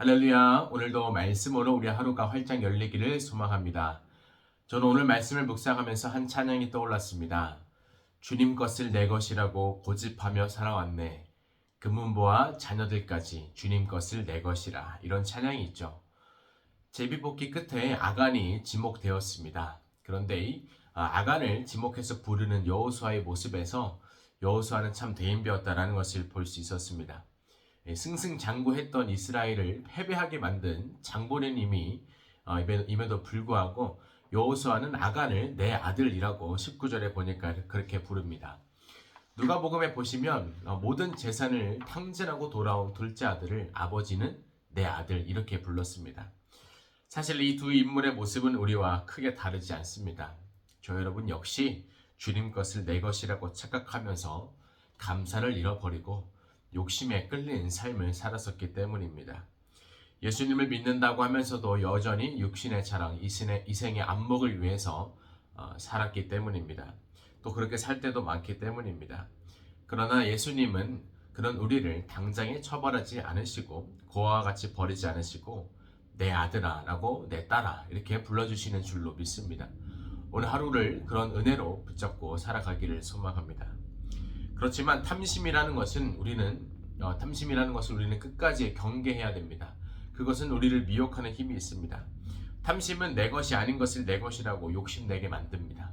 할렐루야. 오늘도 말씀으로 우리 하루가 활짝 열리기를 소망합니다. 저는 오늘 말씀을 묵상하면서 한 찬양이 떠올랐습니다. 주님 것을 내 것이라고 고집하며 살아왔네. 금문보와 자녀들까지 주님 것을 내 것이라. 이런 찬양이 있죠. 제비뽑기 끝에 아간이 지목되었습니다. 그런데 이 아, 아간을 지목해서 부르는 여호수아의 모습에서 여호수아는 참 대인배였다라는 것을 볼 수 있었습니다. 예, 승승장구했던 이스라엘을 패배하게 만든 장본인님이 어, 임에- 임에도 불구하고 여호수아는 아간을 내 아들이라고 19절에 보니까 그렇게 부릅니다. 누가복음에 보시면 어, 모든 재산을 탕진하고 돌아온 둘째 아들을 아버지는 내 아들 이렇게 불렀습니다. 사실 이 두 인물의 모습은 우리와 크게 다르지 않습니다. 저 여러분 역시 주님 것을 내 것이라고 착각하면서 감사를 잃어버리고 욕심에 끌린 삶을 살았었기 때문입니다. 예수님을 믿는다고 하면서도 여전히 육신의 자랑, 이생의, 안목을 위해서 어, 살았기 때문입니다. 또 그렇게 살 때도 많기 때문입니다. 그러나 예수님은 그런 우리를 당장에 처벌하지 않으시고 고아와 같이 버리지 않으시고 내 아들아 라고 내 딸아 이렇게 불러주시는 줄로 믿습니다. 오늘 하루를 그런 은혜로 붙잡고 살아가기를 소망합니다. 그렇지만 탐심이라는 것은 우리는 어, 탐심이라는 것을 우리는 끝까지 경계해야 됩니다. 그것은 우리를 미혹하는 힘이 있습니다. 탐심은 내 것이 아닌 것을 내 것이라고 욕심내게 만듭니다.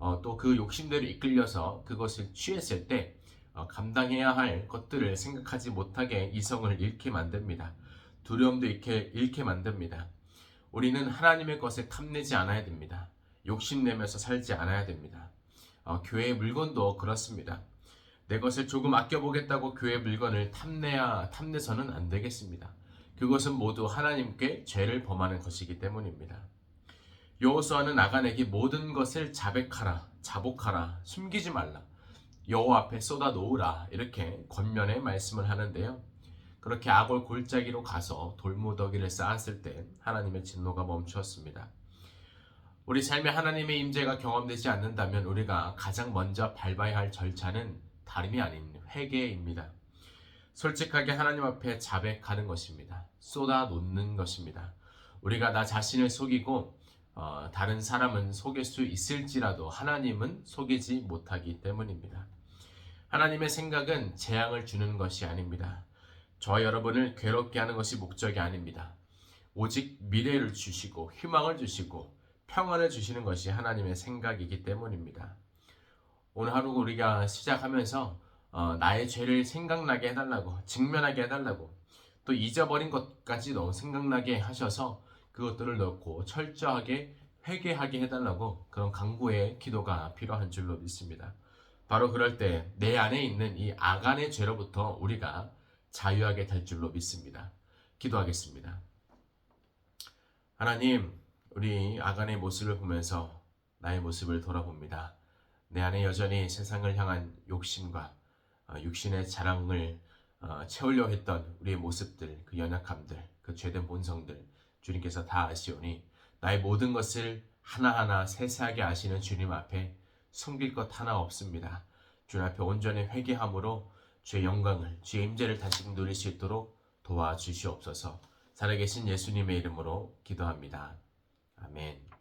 어, 또 그 욕심대로 이끌려서 그것을 취했을 때 어, 감당해야 할 것들을 생각하지 못하게 이성을 잃게 만듭니다. 두려움도 잃게, 잃게 만듭니다. 우리는 하나님의 것에 탐내지 않아야 됩니다. 욕심내면서 살지 않아야 됩니다. 어, 교회의 물건도 그렇습니다. 내 것을 조금 아껴보겠다고 교회 물건을 탐내야 탐내서는 안 되겠습니다. 그것은 모두 하나님께 죄를 범하는 것이기 때문입니다. 여호수아는 아간에게 모든 것을 자백하라, 자복하라, 숨기지 말라, 여호와 앞에 쏟아 놓으라 이렇게 권면의 말씀을 하는데요. 그렇게 악을 골짜기로 가서 돌무더기를 쌓았을 때 하나님의 진노가 멈추었습니다. 우리 삶에 하나님의 임재가 경험되지 않는다면 우리가 가장 먼저 밟아야 할 절차는 다름이 아닌 회개입니다. 솔직하게 하나님 앞에 자백하는 것입니다. 쏟아 놓는 것입니다. 우리가 나 자신을 속이고 어, 다른 사람은 속일 수 있을지라도 하나님은 속이지 못하기 때문입니다. 하나님의 생각은 재앙을 주는 것이 아닙니다. 저 여러분을 괴롭게 하는 것이 목적이 아닙니다. 오직 미래를 주시고 희망을 주시고 평안을 주시는 것이 하나님의 생각이기 때문입니다. 오늘 하루 우리가 시작하면서 어, 나의 죄를 생각나게 해달라고 직면하게 해달라고 또 잊어버린 것까지도 생각나게 하셔서 그것들을 넣고 철저하게 회개하게 해달라고 그런 강구의 기도가 필요한 줄로 믿습니다. 바로 그럴 때 내 안에 있는 이 아간의 죄로부터 우리가 자유하게 될 줄로 믿습니다. 기도하겠습니다. 하나님, 우리 아간의 모습을 보면서 나의 모습을 돌아봅니다. 내 안에 여전히 세상을 향한 욕심과 어, 육신의 자랑을 어, 채우려 했던 우리의 모습들, 그 연약함들, 그 죄된 본성들 주님께서 다 아시오니 나의 모든 것을 하나하나 세세하게 아시는 주님 앞에 숨길 것 하나 없습니다. 주님 앞에 온전히 회개함으로 주의 영광을, 주의 임재를 다시 누릴 수 있도록 도와주시옵소서. 살아계신 예수님의 이름으로 기도합니다. 아멘.